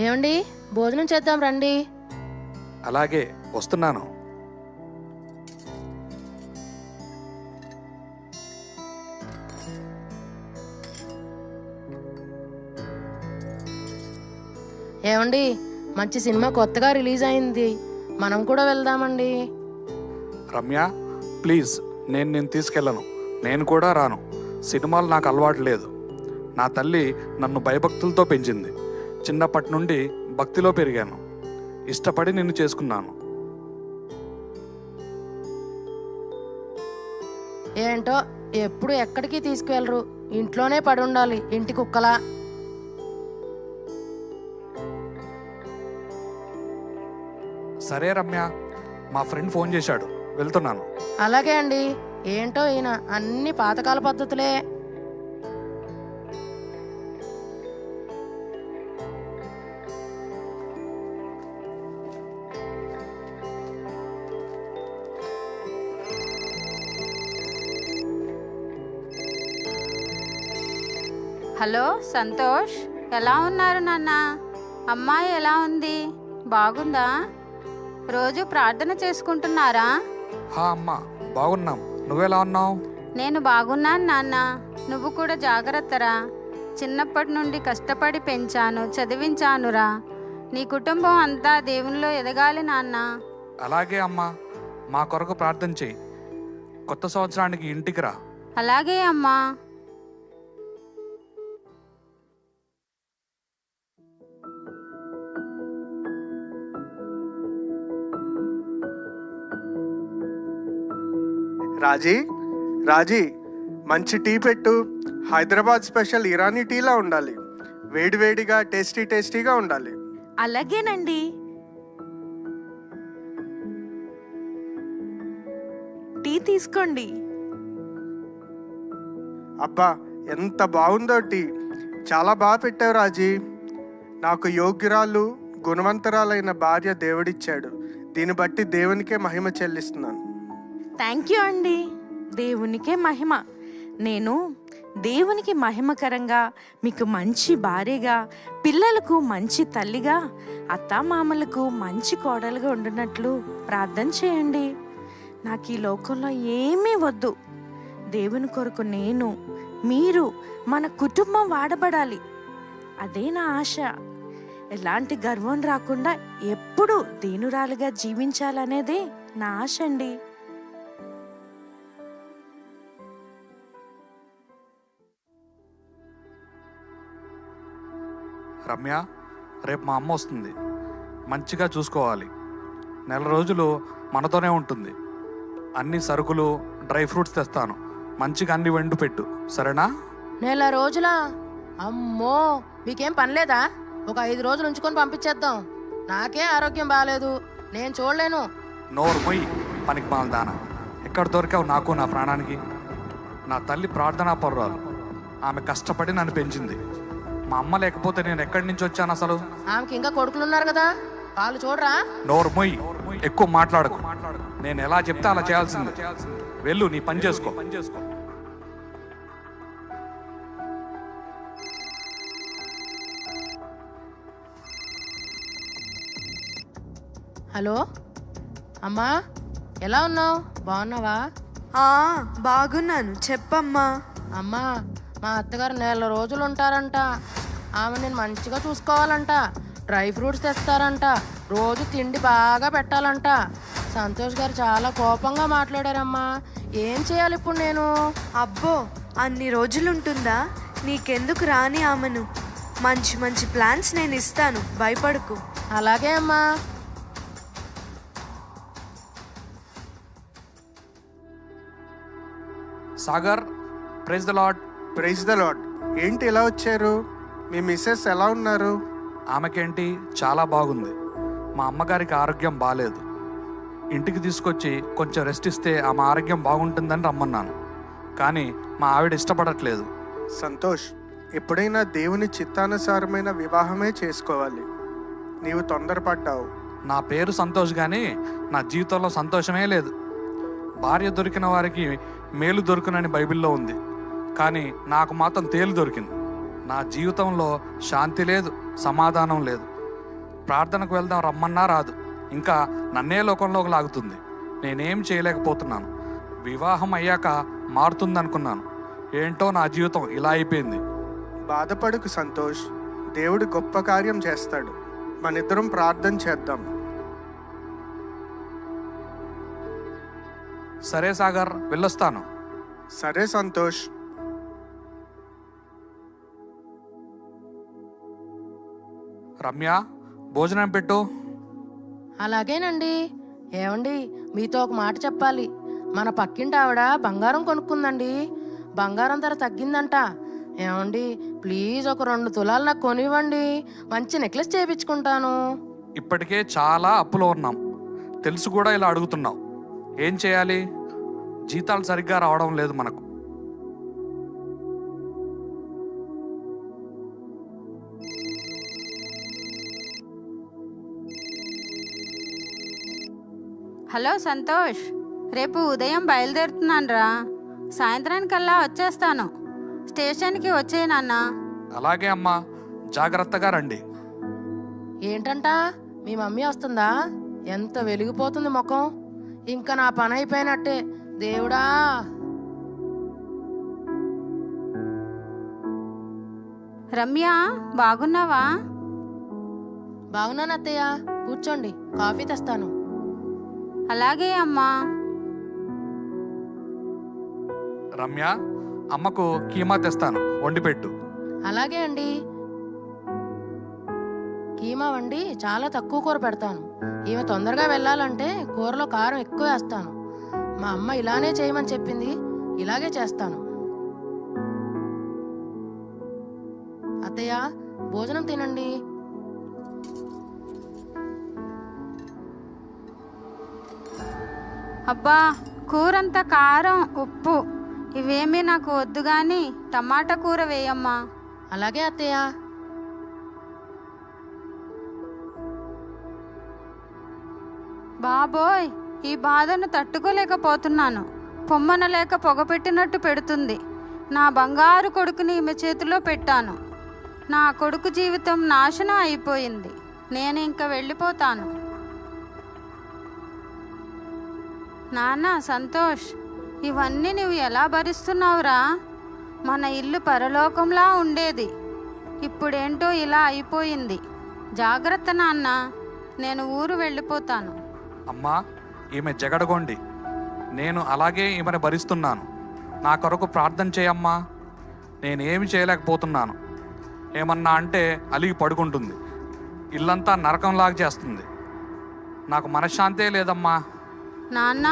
ఏమండి? భోజనం చేద్దాం రండి. అలాగే వస్తున్నాను. ఏమండి మంచి సినిమా కొత్తగా రిలీజ్ అయింది. మనం కూడా వెళ్దామండి. రమ్య ప్లీజ్ నేను నేను తీసుకెళ్ళను. నేను కూడా రాను. సినిమాలు నాకు అలవాటు లేదు. నా తల్లి నన్ను భయభక్తులతో పెంచింది. చిన్నప్పటి నుండి భక్తిలో పెరిగాను. ఇష్టపడి నిన్ను చేసుకున్నాను. ఏంటో ఎప్పుడు ఎక్కడికి తీసుకువెళ్ళరు ఇంట్లోనే పడి ఉండాలి ఇంటి కుక్కలా. సరే రమ్య మా ఫ్రెండ్ ఫోన్ చేశాడు. వెళ్తున్నాను. అలాగే అండి. ఏంటో ఈయన అన్ని పాతకాల పద్ధతులే. హలో సంతోష్. ఎలా ఉన్నారు నాన్న? అమ్మాయి ఎలా ఉంది? బాగుందా? రోజు ప్రార్థన చేసుకుంటున్నారా? హా అమ్మ బాగున్నాం. నువ్వెలా ఉన్నావు? నేను బాగున్నాను నాన్న. నువ్వు కూడా జాగ్రత్తరా. చిన్నప్పటి నుండి కష్టపడి పెంచాను చదివించానురా. నీ కుటుంబం అంతా దేవునిలో ఎదగాలి నాన్న. అలాగే అమ్మా. మా కొరకు ప్రార్థన చేయి. కొత్త సంవత్సరానికి ఇంటికి రా. అలాగే అమ్మా. రాజీ రాజీ మంచి టీ పెట్టు. హైదరాబాద్ స్పెషల్ ఇరానీ టీలా ఉండాలి. వేడివేడిగా టేస్టీ టేస్టీగా ఉండాలి. అలాగేనండి. టీ తీసుకోండి. అబ్బా ఎంత బాగుందో టీ. చాలా బాగా పెట్టావు రాజీ. నాకు యోగ్యురాలు గుణవంతరాలైన భార్య దేవుడిచ్చాడు. దీన్ని బట్టి దేవునికే మహిమ చెల్లిస్తున్నాను. థ్యాంక్ యూ అండి. దేవునికే మహిమ. నేను దేవునికి మహిమకరంగా మీకు మంచి భార్యగా పిల్లలకు మంచి తల్లిగా అత్తామామలకు మంచి కోడలుగా ఉండినట్లు ప్రార్థన చేయండి. నాకు ఈ లోకంలో ఏమీ వద్దు. దేవుని కొరకు నేను మీరు మన కుటుంబం వాడబడాలి. అదే నా ఆశ. ఎలాంటి గర్వం రాకుండా ఎప్పుడు దీనురాలుగా జీవించాలనేదే నా ఆశ అండి. రమ్య రేపు మా అమ్మ వస్తుంది. మంచిగా చూసుకోవాలి. నెల రోజులు మనతోనే ఉంటుంది. అన్ని సరుకులు డ్రై ఫ్రూట్స్ తెస్తాను. మంచిగా అన్ని వండు పెట్టు. సరేనా? నెల రోజుల? అమ్మో! మీకేం పనిలేదా ఒక ఐదు రోజులు ఉంచుకొని పంపించేద్దాం. నాకే ఆరోగ్యం బాగాలేదు నేను చూడలేను. నోరు మొయ్యి పనికి మాల దాన. ఎక్కడ దొరికావు నాకు నా ప్రాణానికి? నా తల్లి ప్రార్థనా పర్రాలు. ఆమె కష్టపడి నన్ను పెంచింది. మా అమ్మ లేకపోతే నేను ఎక్కడి నుంచి వచ్చాను అసలు? ఆమెకి ఇంకా కొడుకులు ఉన్నారు కదా. వాళ్ళు చూడరా. నోరు మొయ్యి ఎక్కువ మాట్లాడకు. నేను ఎలా చెప్తే అలా చేయాల్సిందే. వెళ్ళు నీ పని చేసుకో పని చేసుకో. హలో. అమ్మా ఎలా ఉన్నావు? బాగున్నావా? ఆ బాగున్నాను. చెప్పమ్మా. అమ్మా మా అత్తగారు నెల రోజులు ఉంటారంట. ఆమె నేను మంచిగా చూసుకోవాలంట. Dry fruits తెస్తారంట. రోజు తిండి బాగా పెట్టాలంట. సంతోష్ గారు చాలా కోపంగా మాట్లాడారమ్మా. ఏం చేయాలి ఇప్పుడు నేను? అబ్బో అన్ని రోజులుంటుందా? నీకెందుకు రాని ఆమెను? మంచి మంచి ప్లాన్స్ నేను ఇస్తాను. భయపడకు. అలాగే అమ్మా. Sagar praise the lord praise the lord ఏంటి ఎలా వచ్చారు? మీ మిస్సెస్ ఎలా ఉన్నారు? ఆమెకేంటి? చాలా బాగుంది. మా అమ్మగారికి ఆరోగ్యం బాగాలేదు ఇంటికి తీసుకొచ్చి కొంచెం రెస్ట్ ఇస్తే ఆమె ఆరోగ్యం బాగుంటుందని రమ్మన్నాను. కానీ మా ఆవిడ ఇష్టపడట్లేదు. సంతోష్ ఎప్పుడైనా దేవుని చిత్తానుసారమైన వివాహమే చేసుకోవాలి. నీవు తొందరపడ్డావు. నా పేరు సంతోష్ కానీ నా జీవితంలో సంతోషమే లేదు. భార్య దొరికిన వారికి మేలు దొరుకునని బైబిల్లో ఉంది. కానీ నాకు మాత్రం తేలు దొరికింది. నా జీవితంలో శాంతి లేదు సమాధానం లేదు. ప్రార్థనకు వెళ్దాం రమ్మన్నా రాదు. ఇంకా నన్నే లోకంలోకి లాగుతుంది. నేనేం చేయలేకపోతున్నాను. వివాహం అయ్యాక మారుతుందనుకున్నాను. ఏంటో నా జీవితం ఇలా అయిపోయింది. బాధపడుకు సంతోష్. దేవుడు గొప్ప కార్యం చేస్తాడు. మనిద్దరం ప్రార్థన చేద్దాం. సరే సాగర్ వెళ్ళొస్తాను. సరే సంతోష్. రమ్య భోజనం పెట్టు. అలాగేనండి. ఏమండి మీతో ఒక మాట చెప్పాలి. మన పక్కింటి ఆవిడ బంగారం కొనుక్కుందండి. బంగారం ధర తగ్గిందంట. ఏమండి ప్లీజ్ ఒక రెండు తులాలు నాకు కొనివ్వండి. మంచి నెక్లెస్ చేయించుకుంటాను ఇప్పటికే చాలా అప్పులో ఉన్నాం. తెలుసు కూడా ఇలా అడుగుతున్నావు. ఏం చేయాలి? జీతాలు సరిగ్గా రావడం లేదు మనకు. హలో సంతోష్ రేపు ఉదయం బయలుదేరుతున్నానురా. సాయంత్రానికల్లా వచ్చేస్తాను. స్టేషన్కి వచ్చే నాన్న. అలాగే అమ్మా జాగ్రత్తగా రండి. ఏంటంట? మీ మమ్మీ వస్తుందా? ఎంత వెలిగిపోతుంది ముఖం. ఇంకా నా పని అయిపోయినట్టే. దేవుడా! రమ్య బాగున్నావా? బాగున్నాను అత్తయ్య కూర్చోండి కాఫీ తెస్తాను. అలాగే అమ్మా. రమ్య అమ్మకు కీమా తెస్తాను. వండి పెట్టు. అలాగే అండి. కీమా వండి చాలా తక్కువ కూర పెడతాను. ఈమె తొందరగా వెళ్ళాలంటే కూరలో కారం ఎక్కువ వేస్తాను. మా అమ్మ ఇలానే చేయమని చెప్పింది. ఇలాగే చేస్తాను. అత్తయ్య భోజనం తినండి. అబ్బా కూరంతా కారం ఉప్పు. ఇవేమీ నాకు వద్దు కానీ టమాటా కూర వేయమ్మా. అలాగే అత్తయ్య. బాబోయ్ ఈ బాధను తట్టుకోలేకపోతున్నాను. పొమ్మన లేక పొగపెట్టినట్టు పెడుతుంది. నా బంగారు కొడుకుని ఈమె చేతిలో పెట్టాను. నా కొడుకు జీవితం నాశనం అయిపోయింది. నేను ఇంక వెళ్ళిపోతాను. నాన్న సంతోష్ ఇవన్నీ నువ్వు ఎలా భరిస్తున్నావురా? మన ఇల్లు పరలోకంలా ఉండేది. ఇప్పుడేంటో ఇలా అయిపోయింది. జాగ్రత్త నాన్న నేను ఊరు వెళ్ళిపోతాను. అమ్మా ఈమె జగడగొండి. నేను అలాగే ఈమెను భరిస్తున్నాను. నా కొరకు ప్రార్థన చేయమ్మా. నేనేమి చేయలేకపోతున్నాను. ఏమన్నా అంటే అలిగి పడుకుంటుంది. ఇల్లంతా నరకంలాగా చేస్తుంది. నాకు మనశ్శాంతే లేదమ్మా. నాన్న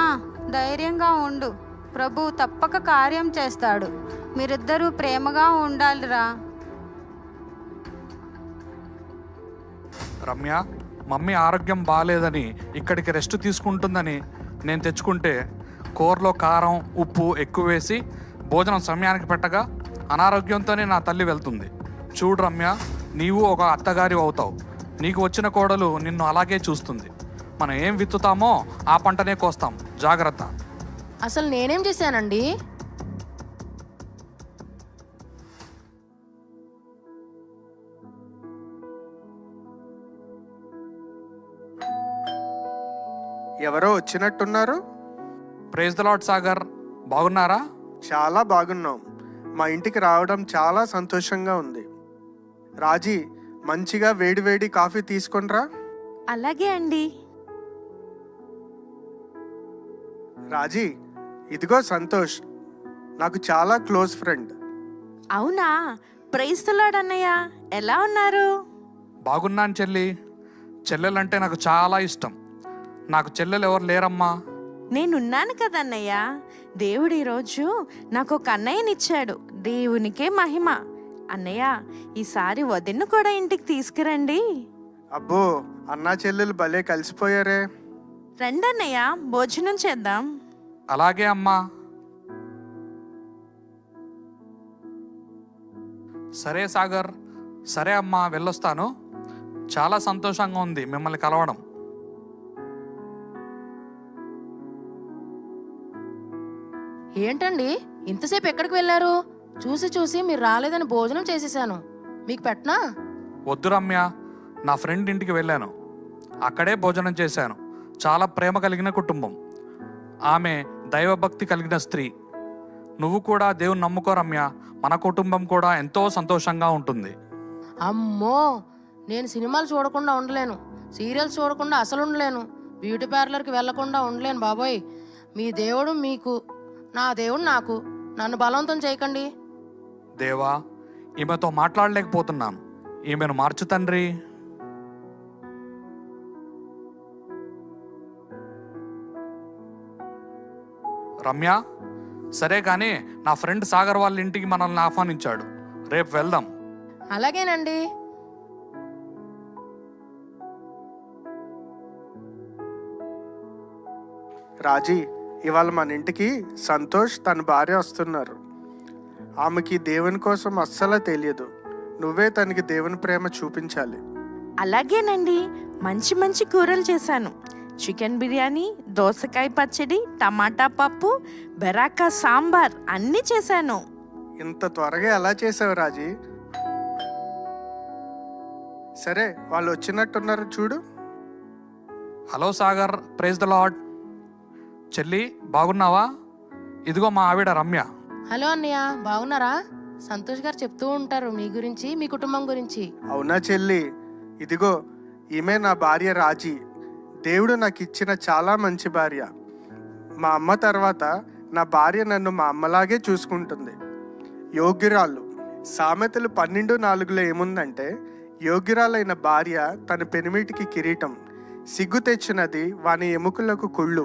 ధైర్యంగా ఉండు. ప్రభు తప్పక కార్యం చేస్తాడు. మీరిద్దరూ ప్రేమగా ఉండాలిరా. రమ్య మమ్మీ ఆరోగ్యం బాగాలేదని ఇక్కడికి రెస్ట్ తీసుకుంటుందని నేను తెచ్చుకుంటే కూరలో కారం ఉప్పు ఎక్కువ వేసి భోజనం సమయానికి పెట్టగా అనారోగ్యంతోనే నా తల్లి వెళ్తుంది. చూడు రమ్య నీవు ఒక అత్తగారి అవుతావు. నీకు వచ్చిన కోడలు నిన్ను అలాగే చూస్తుంది. మనం ఏం విత్తుతామో ఆ పంటనే కోస్తాం. జాగ్రత్త. అసలు నేనేం చేశానండి? ఎవరో వచ్చినట్టున్నారు? Praise the lord Sagar. బాగున్నారా? చాలా బాగున్నాం. మా ఇంటికి రావడం చాలా సంతోషంగా ఉంది. రాజీ మంచిగా వేడివేడి కాఫీ తీసుకొనిరా. అలాగే అండి. రాజీ ఇదిగో సంతోష్. నాకు చాలా క్లోజ్ ఫ్రెండ్. అవునా? ప్రైస్తలాడు అన్నయ్య ఎలా ఉన్నారు? బాగున్నాను చెల్లి. చెల్లెలంటే నాకు చాలా ఇష్టం. నాకు చెల్లెలు ఎవరు లేరమ్మా? నేనున్నాను కదన్నయ్య. దేవుడు ఈరోజు నాకు ఒక అన్నయ్యనిచ్చాడు. దేవునికే మహిమ. అన్నయ్య ఈసారి వదిన్ను కూడా ఇంటికి తీసుకురండి. అబ్బో అన్నా చెల్లెలు భలే కలిసిపోయారే. రండి అన్నయ్య భోజనం చేద్దాం. అలాగే అమ్మా. సరే సాగర్ సరే అమ్మా వెళ్ళొస్తాను. చాలా సంతోషంగా ఉంది మిమ్మల్ని కలవడం. ఏంటండి? ఇంతసేపు ఎక్కడికి వెళ్ళారు? చూసి చూసి మీరు రాలేదని భోజనం చేసేసాను. మీకు పెట్టనా? వద్దు రమ్య నా ఫ్రెండ్ ఇంటికి వెళ్ళాను. అక్కడే భోజనం చేశాను. చాలా ప్రేమ కలిగిన కుటుంబం. ఆమె దైవభక్తి కలిగిన స్త్రీ. నువ్వు కూడా దేవుని నమ్ముకో రమ్య. మన కుటుంబం కూడా ఎంతో సంతోషంగా ఉంటుంది. అమ్మో! నేను సినిమాలు చూడకుండా ఉండలేను. సీరియల్స్ చూడకుండా అసలు ఉండలేను. బ్యూటీ పార్లర్కి వెళ్ళకుండా ఉండలేను బాబోయ్. మీ దేవుడు మీకు నా దేవుడు నాకు. నన్ను బలవంతం చేయకండి. దేవా ఈమెతో మాట్లాడలేకపోతున్నాను. ఈమెను మార్చు తండ్రి. రమ్య సరే కానీ నా ఫ్రెండ్ సాగర్ వాళ్ళ ఇంటికి మనల్ని ఆహ్వానించాడు. రేపు వెళ్దాం. అలాగేనండి. రాజీ ఇవాళ మన ఇంటికి సంతోష్ తన భార్య వస్తున్నారు. ఆమెకి దేవుని కోసం అస్సలు తెలియదు. నువ్వే తనకి దేవుని ప్రేమ చూపించాలి. అలాగేనండి. మంచి మంచి కూరలు చేశాను. చికెన్ బిర్యానీ దోసకాయ పచ్చడి టమాటా పప్పు బెరాకా సాంబార్ అన్నీ చేశాను. ఇంత త్వరగా ఎలా చేసావు రాజీ? సరే వాళ్ళు వచ్చినట్టున్నారు చూడు. Hello Sagar praise the lord చెల్లి బాగున్నావా? ఇదిగో మా ఆవిడ రమ్య. హలో అన్నయ్య బాగున్నారా? సంతోష్ గారు చెప్తూ ఉంటారు మీ గురించి మీ కుటుంబం గురించి. అవునా చెల్లి? ఇదిగో ఈమె నా భార్య రాజీ. దేవుడు నాకు ఇచ్చిన చాలా మంచి భార్య. మా అమ్మ తర్వాత నా భార్య నన్ను మా అమ్మలాగే చూసుకుంటుంది. యోగ్యురాలు. సామెతలు పన్నెండు నాలుగులో ఏముందంటే యోగ్యురాలైన భార్య తన పెనిమిటికి కిరీటం. సిగ్గు తెచ్చినది వాని ఎముకలకు కుళ్ళు.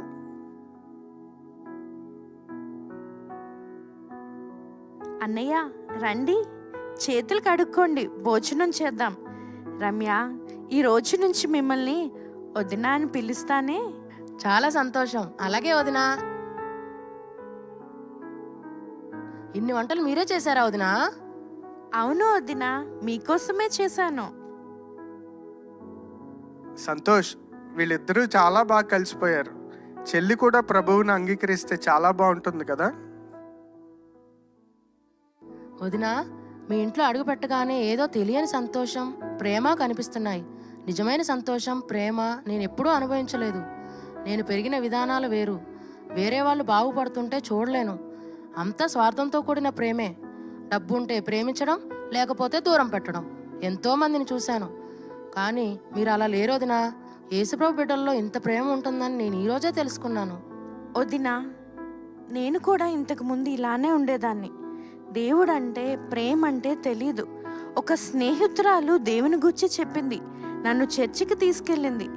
అన్నయ్య రండి. చేతులు కడుక్కోండి. భోజనం చేద్దాం. రమ్య ఈ రోజు నుంచి మిమ్మల్ని వదినా అని పిలుస్తానే? చాలా సంతోషం. అలాగే వదినా. ఇన్ని వంటలు మీరే చేశారా వదినా? అవును వదినా మీకోసమే చేశాను. సంతోష్ వీళ్ళిద్దరూ చాలా బాగా కలిసిపోయారు. చెల్లి కూడా ప్రభువుని అంగీకరిస్తే చాలా బాగుంటుంది కదా? వదినా మీ ఇంట్లో అడుగు పెట్టగానే ఏదో తెలియని సంతోషం ప్రేమ కనిపిస్తున్నాయి. నిజమైన సంతోషం ప్రేమ నేను ఎప్పుడూ అనుభవించలేదు. నేను పెరిగిన విధానాలు వేరు. వేరే వాళ్ళు బాగుపడుతుంటే చూడలేను. అంతా స్వార్థంతో కూడిన ప్రేమే. డబ్బు ఉంటే ప్రేమించడం లేకపోతే దూరం పెట్టడం. ఎంతోమందిని చూశాను. కానీ మీరు అలా లేరు వదినా యేసుప్రభు బిడ్డల్లో ఇంత ప్రేమ ఉంటుందని నేను ఈరోజే తెలుసుకున్నాను. వదినా నేను కూడా ఇంతకు ముందు ఇలానే ఉండేదాన్ని. దేవుడంటే ప్రేమ అంటే తెలీదు. ఒక స్నేహితురాలు దేవుని గురించి చెప్పింది. నన్ను చర్చికి తీసుకెళ్ళింది.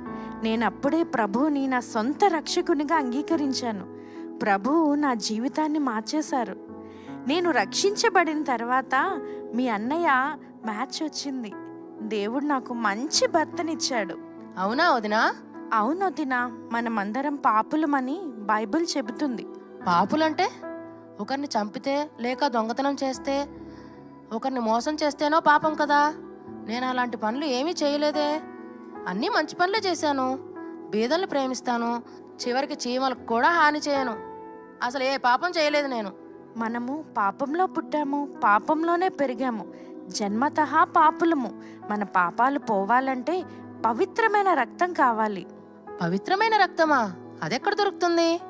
నేను అప్పుడే ప్రభువుని నా సొంత రక్షకునిగా అంగీకరించాను. ప్రభువు నా జీవితాన్ని మార్చేశారు. నేను రక్షించబడిన తర్వాత మీ అన్నయ్య మ్యాచ్ వచ్చింది. దేవుడు నాకు మంచి భర్తనిచ్చాడు. అవునా వదినా? అవును వదినా మనమందరం పాపులమని బైబిల్ చెబుతుంది. పాపులంటే? ఒకరిని చంపితే లేక దొంగతనం చేస్తే ఒకరిని మోసం చేస్తేనో పాపం కదా? నేను అలాంటి పనులు ఏమీ చేయలేదే. అన్నీ మంచి పనులే చేశాను. బీదల్ని ప్రేమిస్తాను. చివరికి చీమలకు కూడా హాని చేయను. అసలు ఏ పాపం చేయలేదు నేను. మనము పాపంలో పుట్టాము. పాపంలోనే పెరిగాము. జన్మతః పాపులము. మన పాపాలు పోవాలంటే పవిత్రమైన రక్తం కావాలి. పవిత్రమైన రక్తమా? అదెక్కడ దొరుకుతుంది?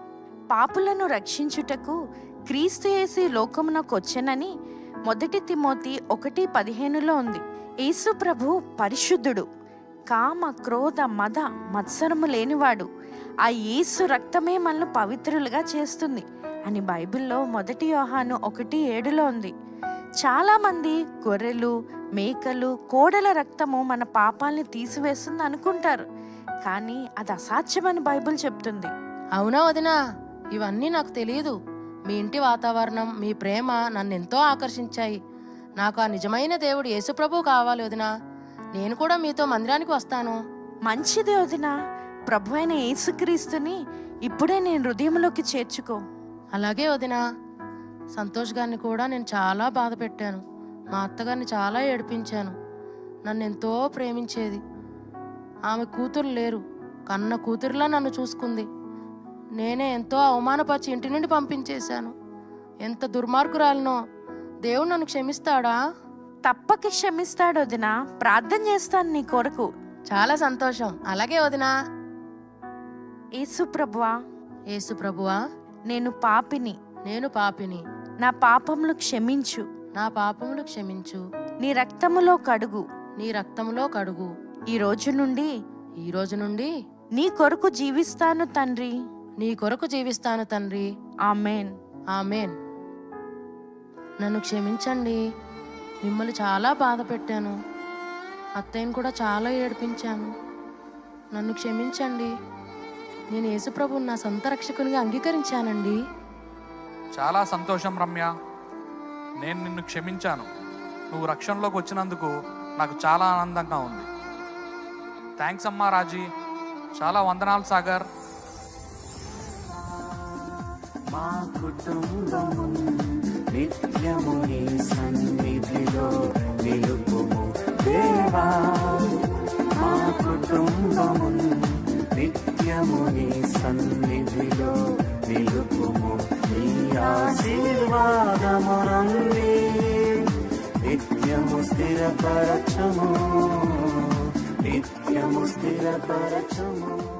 పాపులను రక్షించుటకు క్రీస్తు యేసు ఈ లోకమునకు వచ్చెనని మొదటి తిమోతి ఒకటి పదిహేనులో ఉంది. యేసు ప్రభు పరిశుద్ధుడు. కామ క్రోధ మద మత్సరము లేనివాడు. ఆ యేసు రక్తమే మనల్ని పవిత్రులుగా చేస్తుంది అని బైబిల్లో మొదటి యోహాను ఒకటి ఏడులో ఉంది. చాలామంది గొర్రెలు మేకలు కోడల రక్తము మన పాపాల్ని తీసివేస్తుంది అనుకుంటారు. కానీ అది అసాధ్యమని బైబిల్ చెప్తుంది. అవునా వదినా? ఇవన్నీ నాకు తెలియదు మీ ఇంటి వాతావరణం మీ ప్రేమ నన్ను ఎంతో ఆకర్షించాయి. నాకు ఆ నిజమైన దేవుడు యేసుప్రభు కావాలి వదినా. నేను కూడా మీతో మందిరానికి వస్తాను. మంచిదే వదిన. ప్రభు అయిన యేసుక్రీస్తుని ఇప్పుడే నేను హృదయంలోకి చేర్చుకో. అలాగే వదినా. సంతోష్ గారిని కూడా నేను చాలా బాధ పెట్టాను. మా అత్తగారిని చాలా ఏడిపించాను. నన్ను ఎంతో ప్రేమించేది. ఆమె కూతురు లేరు. కన్న కూతురులా నన్ను చూసుకుంది. నేనే ఎంతో అవమానపరిచి ఇంటి నుండి పంపించేశాను. ఎంత దుర్మార్గురాలినో దేవుడు నన్ను క్షమిస్తాడా? తప్పక క్షమిస్తాడు వదినా. ప్రార్థన చేస్తాను నీ కొరకు. చాలా సంతోషం. అలాగే వదినా. యేసు ప్రభువా. యేసు ప్రభువా. నేను పాపిని. నేను పాపిని. నా పాపములు క్షమించు. నా పాపములు క్షమించు. నీ రక్తములో కడుగు. నీ రక్తములో కడుగు. ఈ రోజు నుండి ఈ రోజు నుండి నీ కొరకు జీవిస్తాను తండ్రి. నీ కొరకు జీవిస్తాను తండ్రి. ఆమెన్. ఆమెన్. నన్ను క్షమించండి. మిమ్మల్ని చాలా బాధ పెట్టాను. అత్తయ్యను కూడా చాలా ఏడిపించాను. నన్ను క్షమించండి. నేను యేసుప్రభుని నా సొంత రక్షకునిగా అంగీకరించానండి. చాలా సంతోషం రమ్య. నేను నిన్ను క్షమించాను. నువ్వు రక్షణలోకి వచ్చినందుకు నాకు చాలా ఆనందంగా ఉంది. థ్యాంక్స్ అమ్మా రాజీ. చాలా వందనాలు సాగర్. మా కుటుంబము నిత్యము నీ సన్నిధిలో నిలుపుము. దేవా మా కుటుంబము నిత్యము నీ సన్నిధిలో నిలుపుము. నీ ఆశీర్వాదమునంది నిత్యము స్థిరపరచము. నిత్యము స్థిరపరచము.